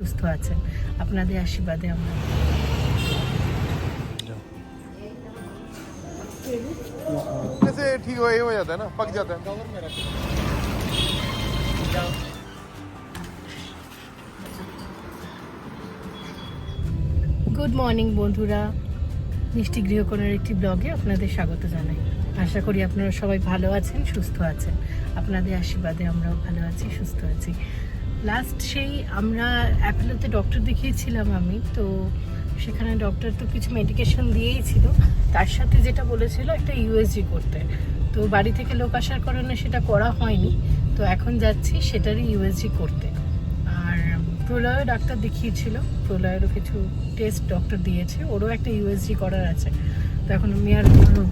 সুস্থ আছেন আপনাদের আশীর্বাদে আমরা जैसे ठीक हो ये हो जाता है ना पक जाता है कवर में গুড মর্নিং বন্ধুরা মিষ্টি গৃহকোণের একটি ব্লগে আপনাদের স্বাগত জানাই আশা করি আপনারা সবাই ভালো আছেন সুস্থ আছেন আপনাদের আশীর্বাদে আমরাও ভালো আছি সুস্থ আছি লাস্ট সেই আমরা অ্যাপেলোতে ডক্টর দেখিয়েছিলাম আমি, তো সেখানে ডক্টর তো কিছু মেডিকেশন দিয়েই ছিল। তার সাথে যেটা বলেছিল, একটা ইউএসজি করতে। তো বাড়ি থেকে লোক আসার কারণে সেটা করা হয়নি। তো এখন যাচ্ছি সেটারই ইউএসজি করতে। আর প্রলয় ডাক্তার দেখিয়েছিল। প্রলয়েরও কিছু টেস্ট ডক্টর দিয়েছে। ওরও একটা ইউএসজি করার আছে। তো এখন আমি আর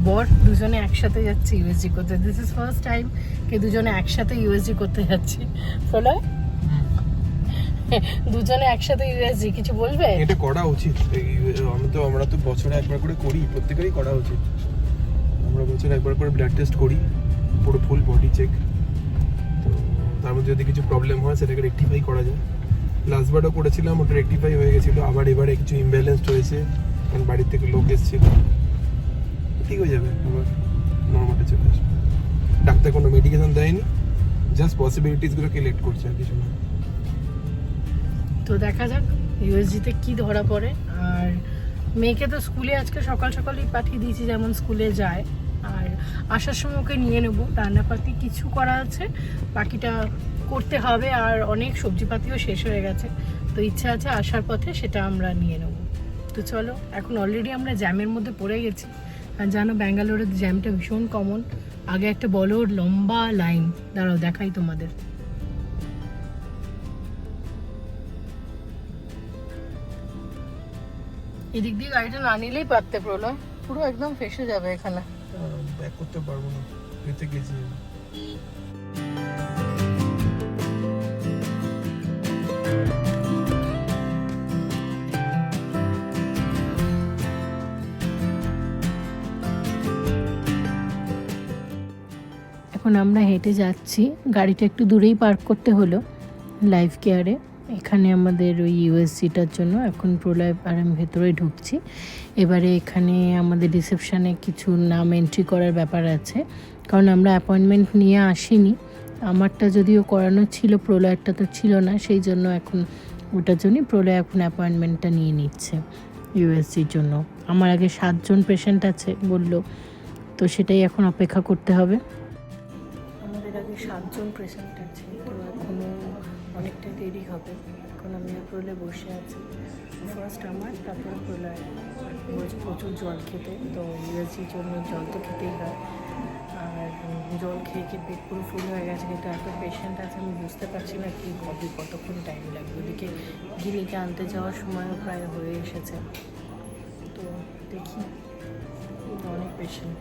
বর দুজনে একসাথে যাচ্ছি ইউএসজি করতে। দিস ইজ ফার্স্ট টাইম কে দুজনে একসাথে ইউএসজি করতে যাচ্ছি। প্রলয়? দুজনে একসাথে ইউএসজি কিছু বলবে? এটা করা উচিত। আমি তো, আমরা তো বছরে একবার করে করি, প্রত্যেকেরই করা উচিত। আমরা বছরে একবার করে ব্লাড টেস্ট করি, পুরো ফুল বডি চেক তো, তার মধ্যে যদি কিছু প্রবলেম হয়, সেটাকে রেকটিফাই করা যায়। লাস্ট বারও করেছিলাম, ওটা রেকটিফাই হয়ে গেছিল। আবার এবারে কিছু ইমব্যালেন্স হয়েছে, কারণ বাড়ির থেকে লোক এসেছিল ঠিক হয়ে যাবে, আবার নর্মালে চলে আসবে। ডাক্তার কোনো মেডিকেশন দেয়নি জাস্ট পসিবিলিটিসগুলোকে লেট করছে আর কিছু না। তো দেখা যাক ইউএসজিতে কি ধরা পড়ে। আর মেয়েকে তো স্কুলে আজকে সকাল সকালই পাঠিয়ে দিয়েছি, যেমন স্কুলে যায়। আর আসার সময় ওকে নিয়ে নেব। রান্নাপাতি কিছু করা আছে, বাকিটা করতে হবে। আর অনেক সবজিপাতিও শেষ হয়ে গেছে। তো ইচ্ছা আছে আসার পথে সেটা আমরা নিয়ে নেব। তো চলো, এখন অলরেডি আমরা জ্যামের মধ্যে পড়ে গেছি। আর জানো, ব্যাঙ্গালোরের জ্যামটা ভীষণ কমন আগে একটা বলো, লম্বা লাইন দাঁড়াও, দেখাই তোমাদের। এদিক দিয়ে গাড়িটা না নিলেই পারতে প্রলয়। পুরো একদম ফেসে যাবে এখানে। ব্যাক করতে পারব না। পেতে গেছি এখন আমরা হেঁটে যাচ্ছি। গাড়িটা একটু দূরেই পার্ক করতে হলো। লাইফ কেয়ারে এখানে আমাদের ওই ইউএসসিটার জন্য এখন প্রলয় আর আমি ভেতরে ঢুকছি। এবারে এখানে আমাদের রিসেপশানে কিছু নাম এন্ট্রি করার ব্যাপার আছে। কারণ আমরা অ্যাপয়েন্টমেন্ট নিয়ে আসিনি। আমারটা যদিও করানো ছিল প্রলয়েরটা তো ছিল না, সেই জন্য এখন ওটার জন্যই প্রলয় এখন অ্যাপয়েন্টমেন্টটা নিয়ে নিচ্ছে ইউএসসির জন্য। আমার আগে সাতজন পেশেন্ট আছে বলল, তো সেটাই এখন অপেক্ষা করতে হবে। আমাদের আগে সাতজন পেশেন্ট আছে অনেকটা দেরি হবে। এখন আমি প্রলে বসে আছি। ফার্স্ট আমার, তারপরে প্রলয় বলছে প্রচুর জল খেতে, তো ইউএসজির জন্য জল তো খেতেই হয়। আর জল খেয়ে খেয়ে পেট পুরো ফুল হয়ে গেছে, কিন্তু এত পেশেন্ট আছে, আমি বুঝতে পারছি না কি হবে, কতক্ষণ টাইম লাগবে। ওদিকে গিনিকে আনতে যাওয়ার সময়ও প্রায় হয়ে এসেছে। তো দেখি অনেক পেশেন্ট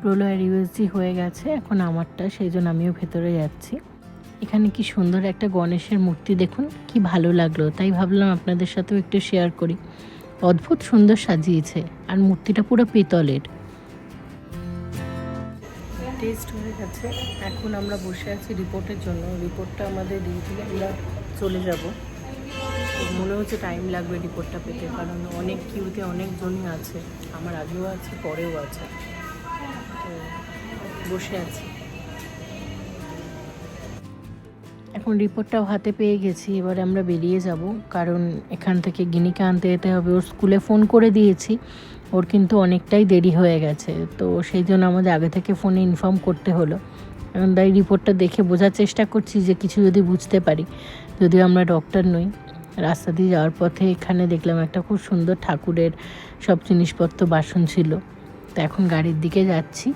প্রলয়ের ইউএসজি হয়ে গেছে, এখন আমারটা, সেই জন্য আমিও ভেতরে যাচ্ছি। এখানে কি সুন্দর একটা গণেশের মূর্তি দেখুন, কি ভালো লাগল। তাই ভাবলাম আপনাদের সাথেও একটু শেয়ার করি। অদ্ভুত সুন্দর সাজিয়েছে, আর মূর্তিটা পুরো পেতলের। টেস্ট হয়ে গেছে। এখন আমরা বসে আছি রিপোর্টের জন্য। রিপোর্টটা আমাদের দিয়ে দিলে আমরা চলে যাব। মনে হচ্ছে টাইম লাগবে রিপোর্টটা পেতে, কারণ অনেক কিউতে অনেকজনই আছে। আমার আগেও আছে, পরেও আছে। বসে আছি। এখন রিপোর্টটাও হাতে পেয়ে গেছি, এবারে আমরা বেরিয়ে যাব। কারণ এখান থেকে গিনিকে আনতে যেতে হবে। ওর স্কুলে ফোন করে দিয়েছি। ওর কিন্তু অনেকটাই দেরি হয়ে গেছে। তো সেই জন্য আমাদের আগে থেকে ফোনে ইনফর্ম করতে হলো। এখন তাই রিপোর্টটা দেখে বোঝার চেষ্টা করছি যে কিছু যদি বুঝতে পারি। যদিও আমরা ডক্টর নই। রাস্তা দিয়ে যাওয়ার পথে এখানে দেখলাম একটা খুব সুন্দর ঠাকুরের সব জিনিসপত্র বাসন ছিল। তো এখন গাড়ির দিকে যাচ্ছি।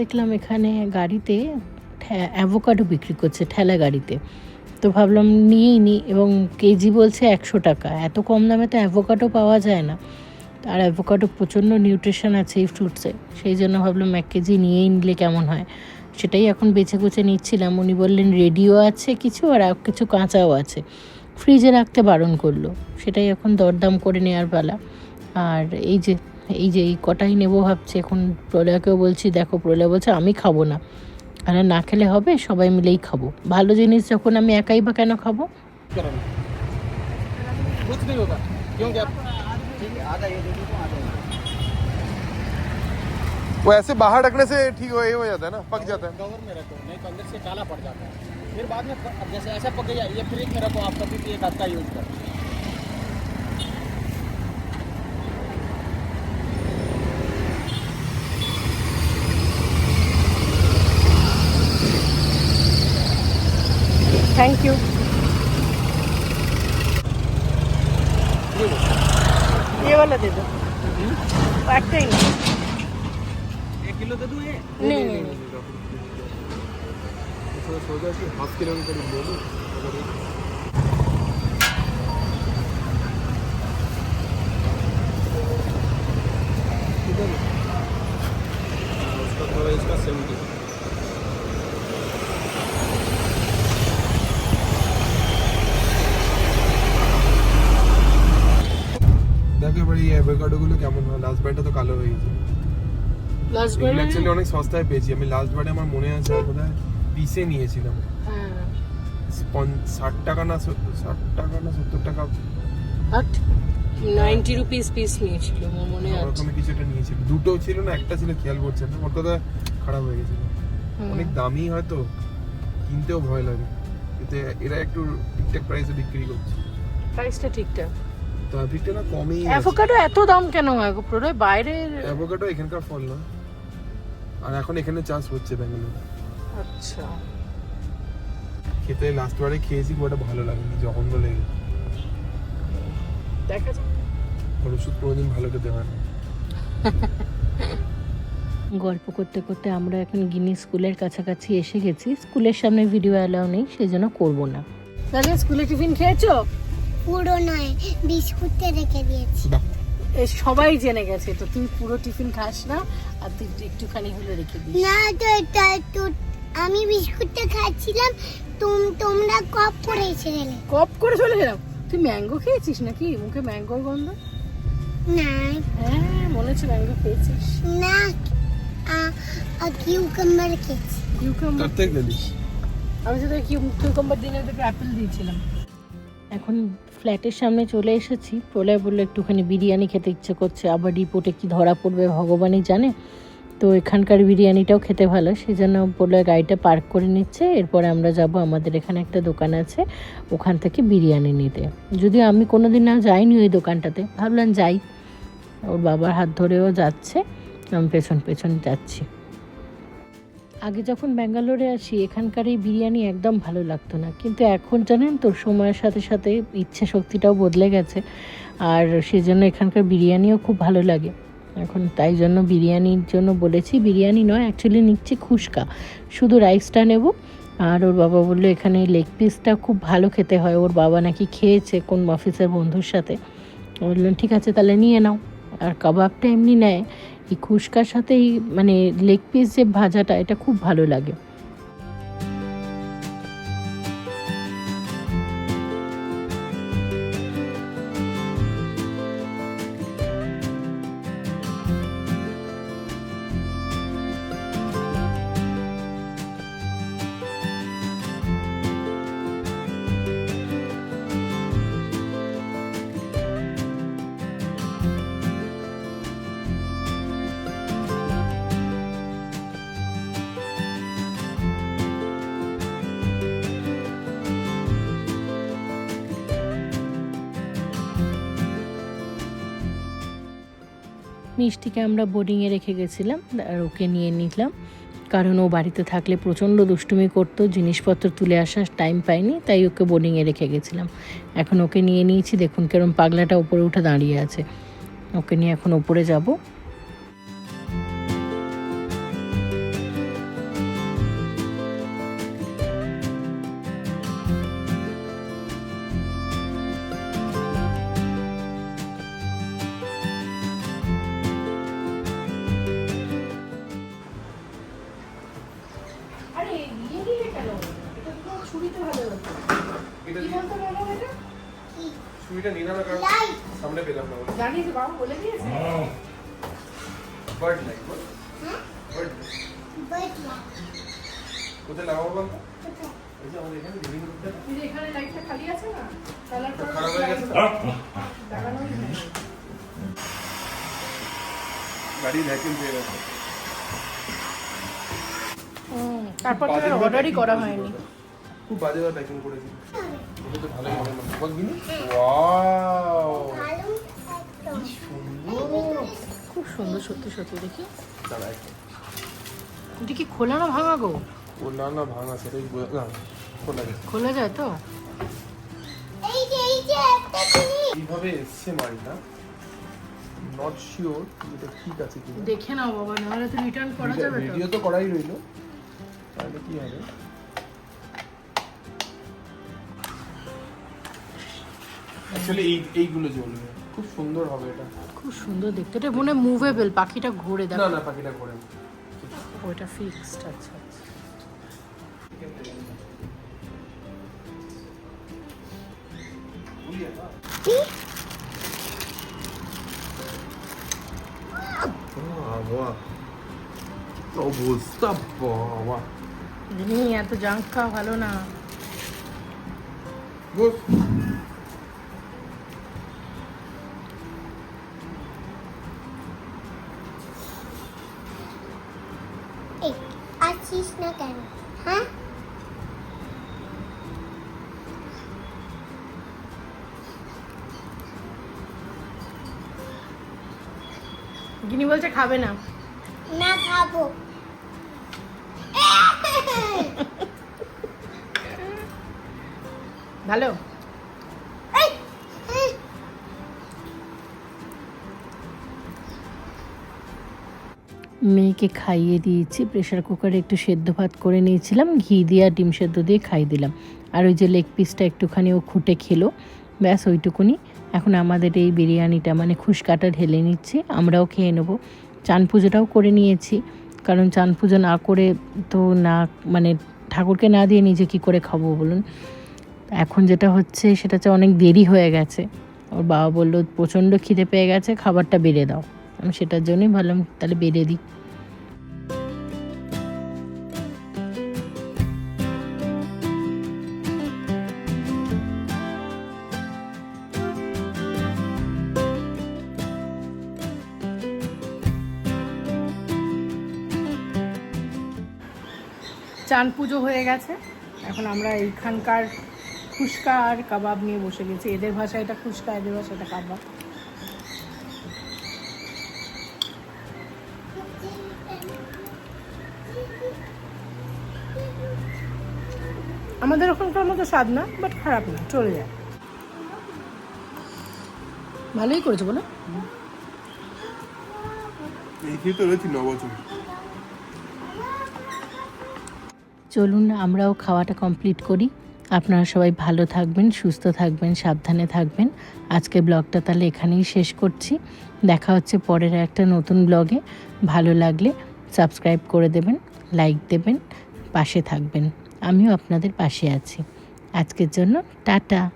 দেখলাম এখানে গাড়িতে অ্যাভোকাডো বিক্রি করছে, ঠেলা গাড়িতে। তো ভাবলাম নিয়েই নিই এবং কেজি বলছে একশো টাকা। এত কম দামে তো অ্যাভোকাডো পাওয়া যায় না। আর অ্যাভোকাডো প্রচণ্ড নিউট্রিশন আছে এই ফ্রুটসে সেই জন্য ভাবলাম এক কেজি নিয়েই নিলে কেমন হয়? সেটাই এখন বেছে কুচে নিচ্ছিলাম। উনি বললেন রেডিও আছে কিছু আর আর কিছু কাঁচাও আছে। ফ্রিজে রাখতে বারণ করল। সেটাই এখন দরদাম করে নেওয়ার পালা। আর এই যে এই যে এই কটাই নেবো ভাবছি এখন প্রলয়কেও বলছি দেখো প্রলয় বলছে আমি খাবো না আর না খেলে হবে সবাই মিলেই খাবো ভালো জিনিস যখন আমি একাই বা কেন খাবো करोगे कुछ नहीं होगा क्योंकि आप वो ऐसे बाहर रखने से ठीक हो ये हो जाता है ना पक जाता है कवर में रखो नहीं तो अंदर से काला पड़ जाता है फिर बाद में अब जैसे ऐसा पक गया ये फ्रिज में रखो आप कभी भी एक हफ्ता यूज करो thank you. অ্যাকচুয়ালি অনেক সস্তায় পেয়েছি। আমি লাস্ট বারে আমার মনে আছে বোধহয় পিসে নিয়েছিলাম। হ্যাঁ ষাট টাকা না ষাট টাকা না সত্তর টাকা। নাইনটি রুপিস পিস নিয়েছিল মনে আছে। ওরকমই কিছু একটা নিয়েছিল দুটো ছিল না একটা ছিল খেয়াল করছেন না? ওর কথা খারাপ হয়ে গেছিল। অনেক দামি হয়তো কিনতেও ভয় লাগে। কিন্তু এরা একটু ঠিকঠাক প্রাইসে বিক্রি করছে। প্রাইসটা ঠিকঠাক। তো না কমই অ্যাভোকাডো এত দাম কেন হয় গো? প্রলয় বাইরের অ্যাভোকাডো এখানকার ফল না। আর এখন এখানে চাষ হচ্ছে ব্যাঙ্গালোরে। আচ্ছা। খেতে লাস্ট বারে খেয়েছি খুব একটা ভালো লাগেনি জঘন্য লেগে দেখা যাক। আর ওষুধ কোনোদিন ভালো খেতে হয় না। গল্প করতে করতে আমরা এখন গিনি স্কুলের কাছাকাছি এসে গেছি। স্কুলের সামনে ভিডিও অ্যালাউ নেই সেজন্য করব না। তাহলে স্কুলে টিফিন খেয়েছো? পুরো নয় বিস্কুটে রেখে দিয়েছি। এ সবাই জেনে গেছে তো তুই পুরো টিফিন খাস না? আর তুই একটুখানি হলে রেখে দিস। না তো এটা তো আমি বিস্কুটটা খাচ্ছিলাম তুম তোমরা কপ করে এসে গেলে। কপ করে চলে গেলাম তুই ম্যাঙ্গো খেয়েছিস নাকি? মুখে ম্যাঙ্গোর গন্ধ? না। হ্যাঁ মনে হচ্ছে ম্যাঙ্গো খেয়েছিস। না কিউকাম্বার খেয়েছি। কিউকাম্বার? থেকে গেলিস আমি তো কি কিউকাম্বার দিনে তোকে অ্যাপেল দিয়েছিলাম। এখন ফ্ল্যাটের সামনে চলে এসেছি। প্রলয় বলল, একটুখানি বিরিয়ানি খেতে ইচ্ছে করছে। আবার রিপোর্টে কি ধরা পড়বে ভগবানই জানে। তো এখানকার বিরিয়ানিটাও খেতে ভালো। সেই জন্য প্রলয় গাড়িটা পার্ক করে নিচ্ছে। এরপরে আমরা যাব আমাদের এখানে একটা দোকান আছে। ওখান থেকে বিরিয়ানি নিতে। যদিও আমি কোনো দিন না যাইনি ওই দোকানটাতে। ভাবলাম যাই। ওর বাবার হাত ধরেও যাচ্ছে। আমি পেছন পেছন যাচ্ছি। আগে যখন ব্যাঙ্গালোরে আসি, এখানকার এই বিরিয়ানি একদম ভালো লাগতো না। কিন্তু এখন জানেন তো, সময়ের সাথে সাথে ইচ্ছে শক্তিটাও বদলে গেছে। আর সেজন্য এখানকার বিরিয়ানিও খুব ভালো লাগে। এখন তাই জন্য বিরিয়ানির জন্য বলেছি, বিরিয়ানি নয় অ্যাকচুয়ালি নিচ্ছি খুশকা। শুধু রাইসটা নেব। আর ওর বাবা বলল, এখানে লেগ পিসটা খুব ভালো খেতে হয়। ওর বাবা নাকি খেয়েছে কোন অফিসের বন্ধুর সাথে। বললেন ঠিক আছে, তাহলে নিয়ে নাও। আর কাবাবটা এমনি নেয়। এই খুশকার সাথে এই মানে লেগ পিস যে ভাজাটা এটা খুব ভালো লাগে। মিষ্টিকে আমরা বোর্ডিংয়ে রেখে গেছিলাম, আর ওকে নিয়ে নিলাম। কারণ ও বাড়িতে থাকলে প্রচণ্ড দুষ্টুমি করতো, জিনিসপত্র তুলে আসার টাইম পাইনি, তাই ওকে বোর্ডিংয়ে রেখে গেছিলাম। এখন ওকে নিয়ে নিয়েছি, দেখুন কেরম পাগলাটা উপরে উঠে দাঁড়িয়ে আছে। ওকে নিয়ে এখন ওপরে যাব। এটা? নিলাম না কারণ সামনে পেলাম না জানিস বাবা বলে দিয়েছে। Bird like bird but light কোথায় লাগাবো বলতো এই যে আমাদের এখানে লিভিং রুমটা এখানে লাইটটা খালি আছে না? কালার খারাপ হয়ে গেছে লাগানোই গাড়ি পেয়ে গেছে। তারপর তো অর্ডারই করা হয়নি। খুব বাজে করেছি। খুব সুন্দর সত্যি সত্যি দেখি। এটা কি খোলা না ভাঙা গো? না ভাঙা সেটাই না খোলা যায়। তো? এইভাবে এসছে মালটা। নট শিওর যেটা ঠিক আছে কিনা। দেখে নাও বাবা নাহলে তো রিটার্ন করা যাবে ভিডিও তো করাই রইল। তাহলে কি হবে? অ্যাকচুয়ালি এই এইগুলো জ্বলবে। খুব সুন্দর হবে এটা। খুব সুন্দর দেখতে। এটা মনে মুভেবল পাখিটা ঘুরে না দেখো। না পাখিটা করে না। ওইটা ফিক্সড আচ্ছা আচ্ছা। এত জাঙ্ক খাওয়া ভালো না বস এই আসিস না কেন? হ্যাঁ? গিনি বলছে খাবে না। না খাব। ভালো এই, এই, মেয়েকে খাইয়ে দিয়েছি প্রেশার কুকারে একটু সেদ্ধ ভাত করে নিয়েছিলাম, ঘি দিয়ে আর ডিম সেদ্ধ দিয়ে খাই দিলাম। আর ওই যে লেগ পিসটা একটুখানি ও খুঁটে খেলো, ব্যাস ওইটুকুনি। এখন আমাদের এই বিরিয়ানিটা মানে খুশকাটা ঢেলে নিচ্ছি, আমরাও খেয়ে নেব। চান পুজোটাও করে নিয়েছি, কারণ চান পুজো না করে তো না মানে ঠাকুরকে না দিয়ে নিজে কি করে খাব বলুন? এখন যেটা হচ্ছে, সেটা হচ্ছে অনেক দেরি হয়ে গেছে। ওর বাবা বলল, প্রচণ্ড খিদে পেয়ে গেছে, খাবারটা বেড়ে দাও। আমি সেটার জন্যই ভাবলাম তাহলে বেড়ে দিই। চান পুজো হয়ে গেছে। এখন আমরা এইখানকার ফুচকা আর কাবাব নিয়ে বসে গেছি। এদের ভাষায় এটা ফুচকা, এদের ভাষায় এটা কাবাব। আমাদের ওখানকার মতো স্বাদ না বাট খারাপ না চলে যায়। ভালোই করেছ বলো। চলুন আমরাও খাওয়াটা কমপ্লিট করি। আপনারা সবাই ভালো থাকবেন সুস্থ থাকবেন সাবধানে থাকবেন। আজকে ব্লগটা তাহলে এখানেই শেষ করছি। দেখা হচ্ছে পরের একটা নতুন ব্লগে ভালো লাগলে সাবস্ক্রাইব করে দেবেন লাইক দেবেন পাশে থাকবেন। আমিও আপনাদের পাশে আছি। আজকের জন্য টাটা।